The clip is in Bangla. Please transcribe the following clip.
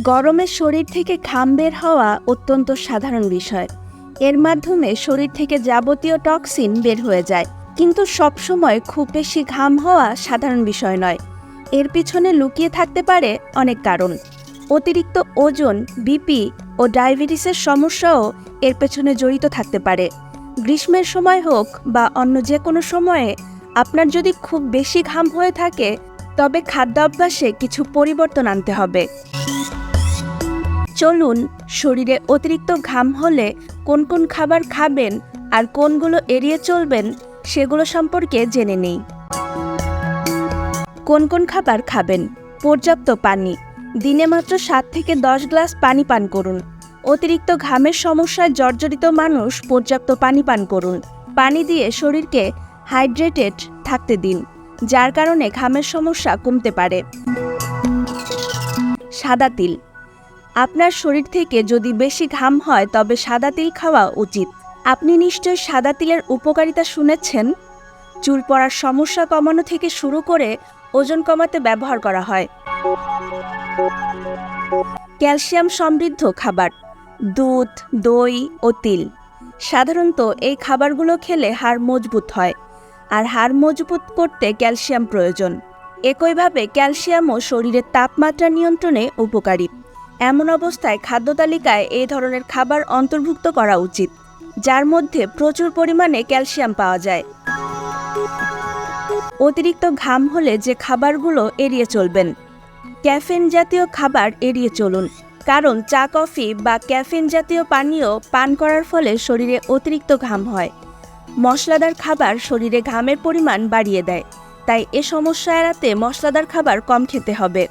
গরমে শরীর থেকে ঘাম বের হওয়া অত্যন্ত সাধারণ বিষয়। এর মাধ্যমে শরীর থেকে যাবতীয় টক্সিন বের হয়ে যায়। কিন্তু সবসময় খুব বেশি ঘাম হওয়া সাধারণ বিষয় নয়। এর পিছনে লুকিয়ে থাকতে পারে অনেক কারণ। অতিরিক্ত ওজন, বিপি ও ডায়াবেটিসের সমস্যাও এর পেছনে জড়িত থাকতে পারে। গ্রীষ্মের সময় হোক বা অন্য যে কোনো সময়ে আপনার যদি খুব বেশি ঘাম হয়ে থাকে, তবে খাদ্যাভ্যাসে কিছু পরিবর্তন আনতে হবে। চলুন, শরীরে অতিরিক্ত ঘাম হলে কোন কোন খাবার খাবেন আর কোনগুলো এড়িয়ে চলবেন সেগুলো সম্পর্কে জেনে নেই। কোন কোন খাবার খাবেন? পর্যাপ্ত পানি। দিনে মাত্র সাত থেকে দশ গ্লাস পানি পান করুন। অতিরিক্ত ঘামের সমস্যায় জর্জরিত মানুষ পর্যাপ্ত পানি পান করুন। পানি দিয়ে শরীরকে হাইড্রেটেড থাকতে দিন, যার কারণে ঘামের সমস্যা কমতে পারে। সাদা তিল। আপনার শরীর থেকে যদি বেশি ঘাম হয়, তবে সাদা তিল খাওয়া উচিত। আপনি নিশ্চয় সাদা তিলের উপকারিতা শুনেছেন? চুল পড়ার সমস্যা কমানো থেকে শুরু করে ওজন কমাতে ব্যবহার করা হয়। ক্যালসিয়াম সমৃদ্ধ খাবার, দুধ, দই ও তিল। সাধারণত এই খাবারগুলো খেলে হাড় মজবুত হয়, আর হাড় মজবুত করতে ক্যালসিয়াম প্রয়োজন। একইভাবে ক্যালসিয়ামও শরীরের তাপমাত্রা নিয়ন্ত্রণে উপকারী। এমন অবস্থায় খাদ্য তালিকায় এই ধরনের খাবার অন্তর্ভুক্ত করা উচিত, যার মধ্যে প্রচুর পরিমাণে ক্যালসিয়াম পাওয়া যায়। অতিরিক্ত ঘাম হলে যে খাবারগুলো এড়িয়ে চলবেন। ক্যাফেন জাতীয় খাবার এড়িয়ে চলুন, কারণ চা, কফি বা ক্যাফেন জাতীয় পানীয় পান করার ফলে শরীরে অতিরিক্ত ঘাম হয়। মশলাদার খাবার শরীরে ঘামের পরিমাণ বাড়িয়ে দেয়, তাই এ সমস্যা এড়াতে মশলাদার খাবার কম খেতে হবে।